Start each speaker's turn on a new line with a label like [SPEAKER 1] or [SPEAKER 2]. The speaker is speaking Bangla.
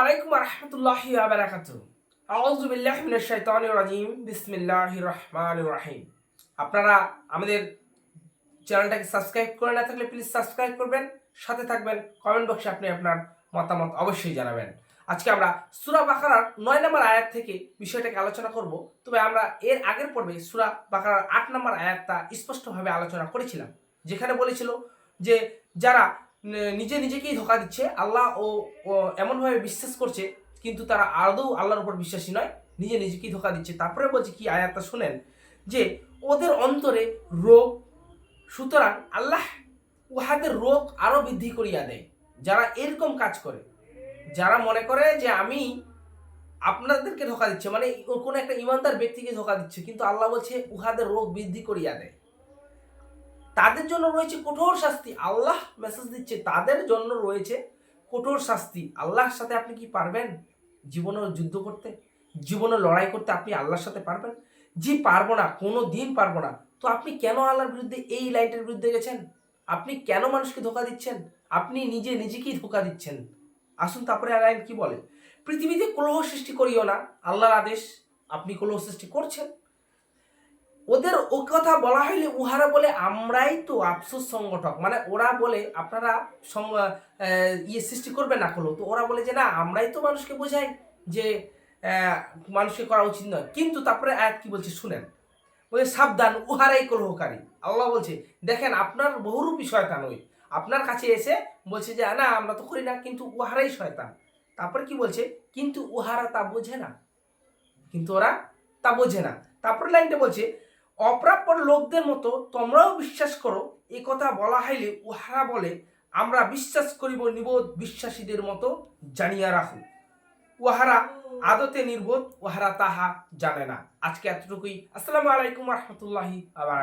[SPEAKER 1] আলাইকুম রহমতুল্লাহি আবরাকাত আউযু বিল্লাহি মিনাশ শাইতানির রাজিম। বিসমিল্লাহির রহমানির রহিম। আপনারা আমাদের চ্যানেলটাকে সাবস্ক্রাইব করে না থাকলে প্লিজ সাবস্ক্রাইব করবেন, সাথে থাকবেন, কমেন্ট বক্সে আপনি আপনার মতামত অবশ্যই জানাবেন। আজকে আমরা সুরা বাকারার নয় নম্বর আয়াত থেকে বিষয়টাকে আলোচনা করব। তবে আমরা এর আগের পর্বে সুরা বাকারার আট নম্বর আয়াতটা স্পষ্টভাবে আলোচনা করেছিলাম। যেখানে বলেছিল যে যারা নিজে নিজেকেই ধোকা দিচ্ছে। আল্লাহ ও এমনভাবে বিশ্বাস করছে, কিন্তু তারা আদৌ আল্লাহর উপর বিশ্বাসী নয়। নিজে নিজেকেই ধোকা দিচ্ছে। তারপরে বলছে কি আয়াতটা শুনেন, যে ওদের অন্তরে রোগ, সুতরাং আল্লাহ উহাদের রোগ আরও বৃদ্ধি করিয়া দেয়, যারা এরকম কাজ করে। যারা মনে করে যে আমি আপনাদেরকে ধোকা দিচ্ছে মানে কোনো একটা ইমানদার ব্যক্তিকে ধোকা দিচ্ছে, কিন্তু আল্লাহ বলছে উহাদের রোগ বৃদ্ধি করিয়া দেয়। তাদের জন্য রয়েছে কঠোর শাস্তি। আল্লাহ মেসেজ দিচ্ছে, তাদের জন্য রয়েছে কঠোর শাস্তি। আল্লাহর সাথে আপনি কি পারবেন? জীবনে যুদ্ধ করতে, জীবনে লড়াই করতে আপনি আল্লাহর সাথে পারবেন? জি, পারব না কোনো দিন পারব না। তো আপনি কেন আল্লাহর বিরুদ্ধে এই লাইটের বিরুদ্ধে গেছেন? আপনি কেন মানুষকে ধোকা দিচ্ছেন? আপনি নিজে নিজেকেই ধোকা দিচ্ছেন। আসুন তারপরে লাইন কি বলে? পৃথিবীতে কলহ সৃষ্টি করিও না। আল্লাহর আদেশ, আপনি কলহ সৃষ্টি করছেন। ওদের ও কথা বলা হইলে উহারা বলে, আমরাই তো আফসোস সংগঠক। মানে ওরা বলে, আপনারা ইয়ে সৃষ্টি করবে না কলহ তো ওরা বলে যে, না, আমরাই তো মানুষকে বোঝাই যে মানুষকে করা উচিত নয়। কিন্তু তারপরে আয়াত কি বলছে শুনেন? বলছে সাবধান, উহারাই কলহকারী। আল্লাহ বলছে, দেখেন, আপনার বহুরূপী শয়তান ওই। আপনার কাছে এসে বলছে যে, না, আমরা তো করি না, কিন্তু উহারাই শয়তান। তারপরে কি বলছে? কিন্তু উহারা তা বোঝে না। কিন্তু ওরা তা বোঝে না। তারপর লাইনটা বলছে অপ্রাপ্য লোকদের মতো তোমরাও বিশ্বাস করো, এ কথা বলা হইলে উহারা বলে, আমরা বিশ্বাস করিব নিবোধ বিশ্বাসীদের মতো জানিয়া রাখু। উহারা আদতে নির্বোধ, উহারা তাহা জানে না। আজকে এতটুকুই। আসসালামু আলাইকুম রহমতুল্লাহি আবার